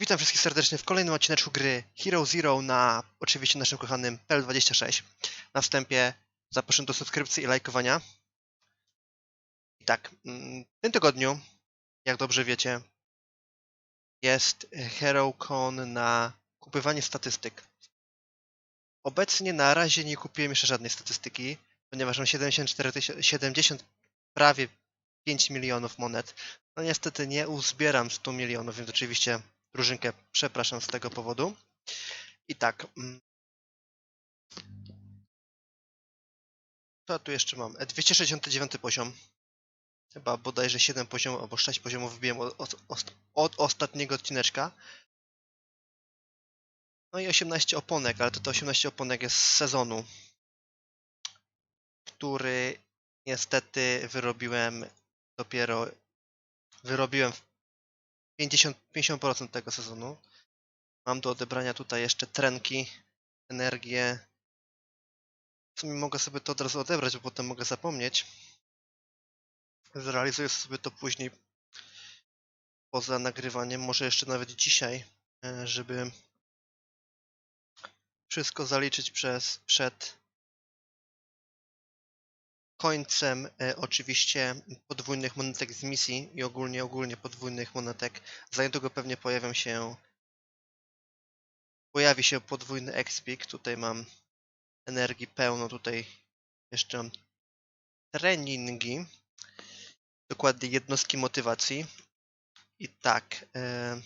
Witam wszystkich serdecznie w kolejnym odcineczku gry Hero Zero na oczywiście naszym kochanym PL26. Na wstępie zapraszam do subskrypcji i lajkowania. I tak, mm, w tym tygodniu, jak dobrze wiecie, jest HeroCon na kupywanie statystyk. Obecnie na razie nie kupiłem jeszcze żadnej statystyki, ponieważ mam 74 tysiące, 70 prawie 5 milionów monet. No niestety nie uzbieram 100 milionów, więc oczywiście drużynkę przepraszam z tego powodu. I tak. mm. Co tu jeszcze mam? E, 269 poziom. Chyba bodajże 7 poziomów albo 6 poziomów wbiłem od, od, od, ostatniego odcineczka. No i 18 oponek, ale to, to 18 oponek jest z sezonu, który niestety wyrobiłem dopiero wyrobiłem w 50, 50% tego sezonu. Mam do odebrania tutaj jeszcze trenki, energię. W sumie mogę sobie to od razu odebrać, bo potem mogę zapomnieć. Zrealizuję sobie to później poza nagrywaniem, może jeszcze nawet dzisiaj, e, żeby wszystko zaliczyć przez, przed końcem e, oczywiście podwójnych monetek z misji i ogólnie ogólnie podwójnych monetek. Za niedługo pewnie pojawią się pojawi się podwójny expik. Tutaj mam energii pełno, tutaj jeszcze treningi, dokładnie jednostki motywacji. I tak, e,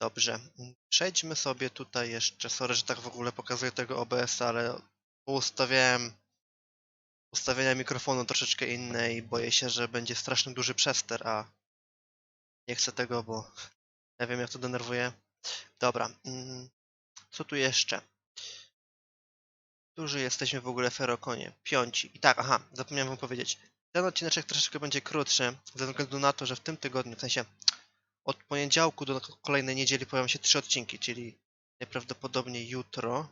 dobrze, przejdźmy sobie tutaj jeszcze, sorry, że tak w ogóle pokazuję tego OBS, ale ustawiałem ustawienia mikrofonu troszeczkę inne i boję się, że będzie strasznie duży przester, a nie chcę tego, bo ja wiem jak to denerwuje. Dobra, mm, co tu jeszcze? Duży jesteśmy w ogóle ferokonie, piąci. I tak, aha, zapomniałem wam powiedzieć. Ten odcineczek troszeczkę będzie krótszy, ze względu na to, że w tym tygodniu, w sensie od poniedziałku do kolejnej niedzieli pojawią się trzy odcinki, czyli najprawdopodobniej jutro,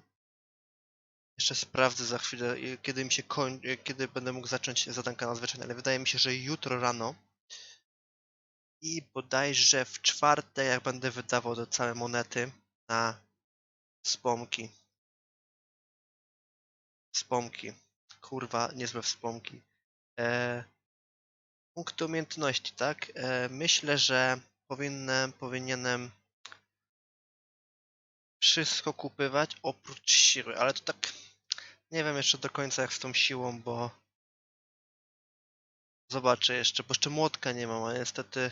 jeszcze sprawdzę za chwilę, y, kiedy mi się koń... y, kiedy będę mógł zacząć zadanka nadzwyczajne, ale wydaje mi się, że jutro rano i bodajże w czwartek, jak będę wydawał te całe monety na wspomki. Wspomki. Kurwa, niezłe wspomki. E... Punkty umiejętności, tak? E... Myślę, że powinienem, powinienem wszystko kupywać oprócz siły, ale to tak nie wiem jeszcze do końca jak z tą siłą, bo zobaczę jeszcze, bo jeszcze młotka nie mam, a niestety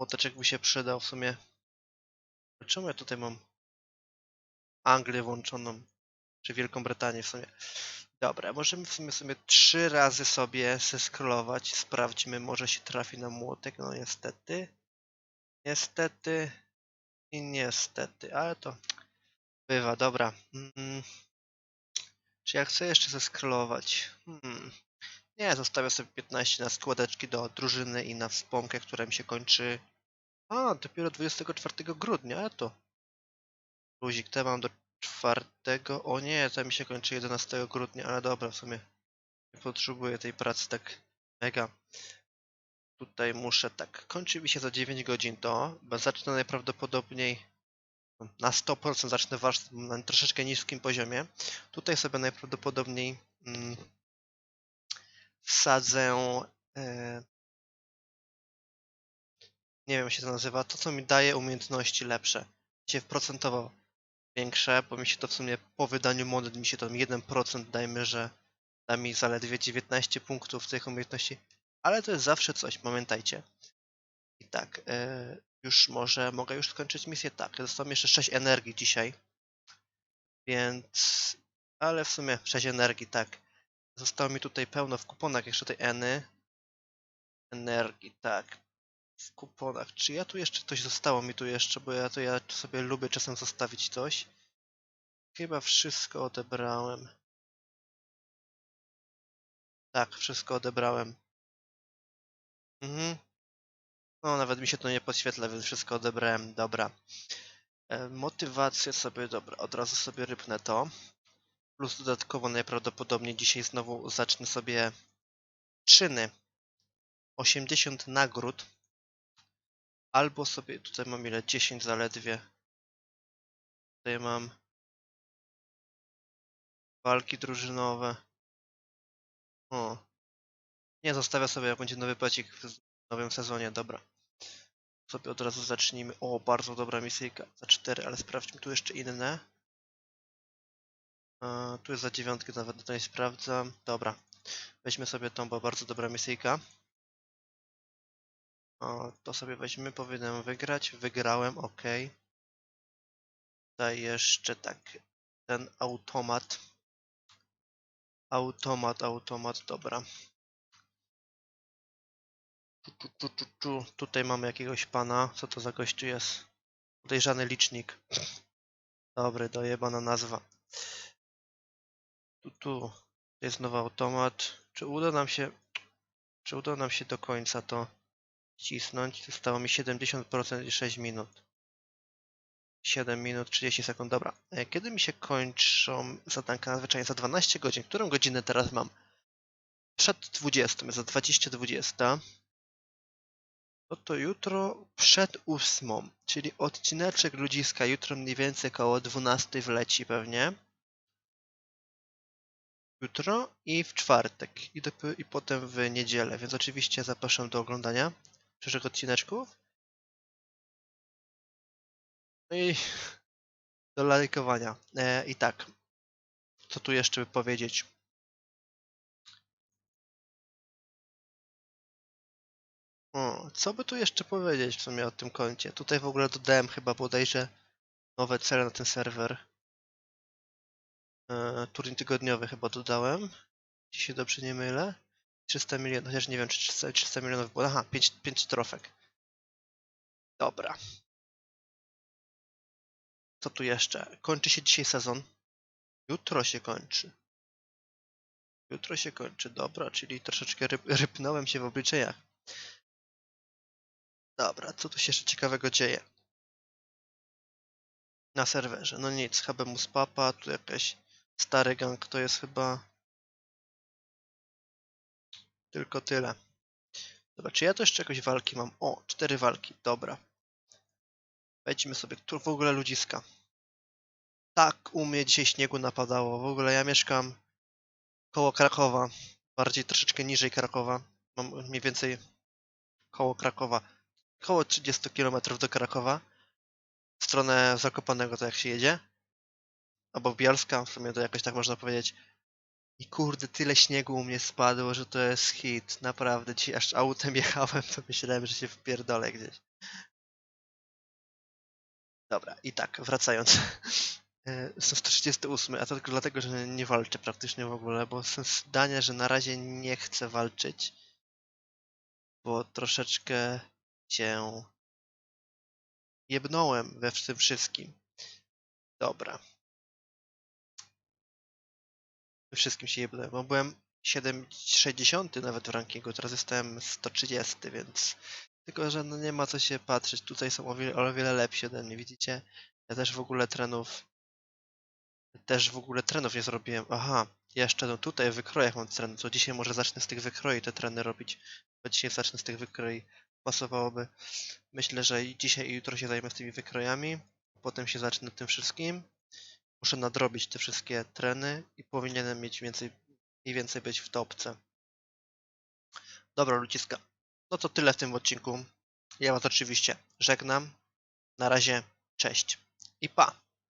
młoteczek by się przydał w sumie. Czemu ja tutaj mam Anglię włączoną, czy Wielką Brytanię w sumie? Dobra, możemy w sumie sobie trzy razy sobie zeskrolować, sprawdźmy, może się trafi na młotek, no niestety. Niestety i niestety, ale to bywa, dobra. Mm. Czy ja chcę jeszcze zeskrolować? Hmm. Nie, zostawię sobie 15 na składeczki do drużyny i na wspomkę, która mi się kończy. A, dopiero 24 grudnia, a to. Luzik, te mam do 4. O nie, to mi się kończy 11 grudnia, ale dobra, w sumie nie potrzebuję tej pracy tak mega. Tutaj muszę tak. Kończy mi się za 9 godzin to, bo zacznę najprawdopodobniej na 100% zacznę warsztat na troszeczkę niskim poziomie. Tutaj sobie najprawdopodobniej mm, wsadzę e, nie wiem jak się to nazywa, to co mi daje umiejętności lepsze. Się procentowo większe, bo mi się to w sumie po wydaniu monet mi się to 1% dajmy, że da mi zaledwie 19 punktów tych umiejętności. Ale to jest zawsze coś, pamiętajcie. I tak, e, już może, mogę już skończyć misję? Tak, zostało mi jeszcze 6 energii dzisiaj. Więc, ale w sumie 6 energii, tak. Zostało mi tutaj pełno w kuponach jeszcze tej Eny. Energii, tak. W kuponach. Czy ja tu jeszcze coś zostało mi tu jeszcze, bo ja to ja sobie lubię czasem zostawić coś. Chyba wszystko odebrałem. Tak, wszystko odebrałem. Mhm. No, nawet mi się to nie podświetla, więc wszystko odebrałem. Dobra. E, motywację sobie, dobra, od razu sobie rypnę to. Plus dodatkowo najprawdopodobniej dzisiaj znowu zacznę sobie czyny. 80 nagród. Albo sobie, tutaj mam ile? 10 zaledwie. Tutaj mam walki drużynowe. O. Nie, zostawię sobie, jak będzie nowy pecik w nowym sezonie, dobra. Sobie od razu zacznijmy. O, bardzo dobra misyjka. Za 4, ale sprawdźmy tu jeszcze inne. A, tu jest za dziewiątkę, nawet tutaj sprawdzam. Dobra. Weźmy sobie tą, bo bardzo dobra misyjka. O, to sobie weźmy, powinienem wygrać. Wygrałem, ok. Tutaj jeszcze tak, ten automat. Automat, automat, dobra. Tu, tu, tu, tu, tu. Tutaj mamy jakiegoś pana. Co to za gościu jest? Podejrzany licznik. Dobry, dojebana nazwa. Tu, tu. Jest nowy automat. Czy uda nam się... Czy uda nam się do końca to cisnąć? Zostało mi 70% i 6 minut. 7 minut 30 sekund. Dobra. E, Kiedy mi się kończą zadanka? Zwyczajnie za 12 godzin. Którą godzinę teraz mam? Przed 20, jest za 20-20. No to jutro przed 8, czyli odcineczek ludziska jutro mniej więcej koło 12 wleci pewnie. Jutro i w czwartek i, i potem w niedzielę, więc oczywiście zapraszam do oglądania przyszłych odcineczków. No i do lajkowania. E, I tak, co tu jeszcze by powiedzieć? O, co by tu jeszcze powiedzieć w sumie o tym koncie? Tutaj w ogóle dodałem chyba bodajże nowe cele na ten serwer. E, turniej tygodniowy chyba dodałem. Jeśli się dobrze nie mylę. 300 milionów, chociaż nie wiem czy 300, 300 milionów było. Aha, 5, 5 trofek. Dobra. Co tu jeszcze? Kończy się dzisiaj sezon. Jutro się kończy. Jutro się kończy, dobra, czyli troszeczkę ryp, rypnąłem się w obliczeniach. Dobra, co tu się jeszcze ciekawego dzieje? Na serwerze. No nic, Habemus Papa, tu jakaś stary gang, to jest chyba tylko tyle. Dobra, czy ja to jeszcze jakieś walki mam? O, cztery walki, dobra. Wejdźmy sobie, tu w ogóle ludziska. Tak, u mnie dzisiaj śniegu napadało. W ogóle ja mieszkam koło Krakowa. Bardziej troszeczkę niżej Krakowa. Mam mniej więcej koło Krakowa. Koło 30 km do Krakowa. W stronę Zakopanego to jak się jedzie. Albo Bielska, w sumie to jakoś tak można powiedzieć. I kurde, tyle śniegu u mnie spadło, że to jest hit. Naprawdę, dzisiaj aż autem jechałem, to myślałem, że się wpierdolę gdzieś. Dobra, i tak, wracając. E, Jestem 138, a to tylko dlatego, że nie walczę praktycznie w ogóle, bo jestem zdania, że na razie nie chcę walczyć, bo troszeczkę się jebnąłem we tym wszystkim. Dobra. We wszystkim się jebnąłem, bo byłem 760 nawet w rankingu, teraz jestem 130, więc tylko, że no nie ma co się patrzeć, tutaj są o wiele, o wiele lepsi ode mnie, widzicie? Ja też w ogóle trenów też w ogóle trenów nie zrobiłem. Aha, jeszcze no tutaj w wykrojach mam treny, to dzisiaj może zacznę z tych wykroi te treny robić. Bo dzisiaj zacznę z tych wykroi. Pasowałoby. Myślę, że dzisiaj i jutro się zajmę z tymi wykrojami. Potem się zacznę tym wszystkim. Muszę nadrobić te wszystkie treny i powinienem mieć więcej, mniej więcej być w topce. Dobra, ludziska. No to tyle w tym odcinku. Ja was oczywiście żegnam. Na razie, cześć i pa!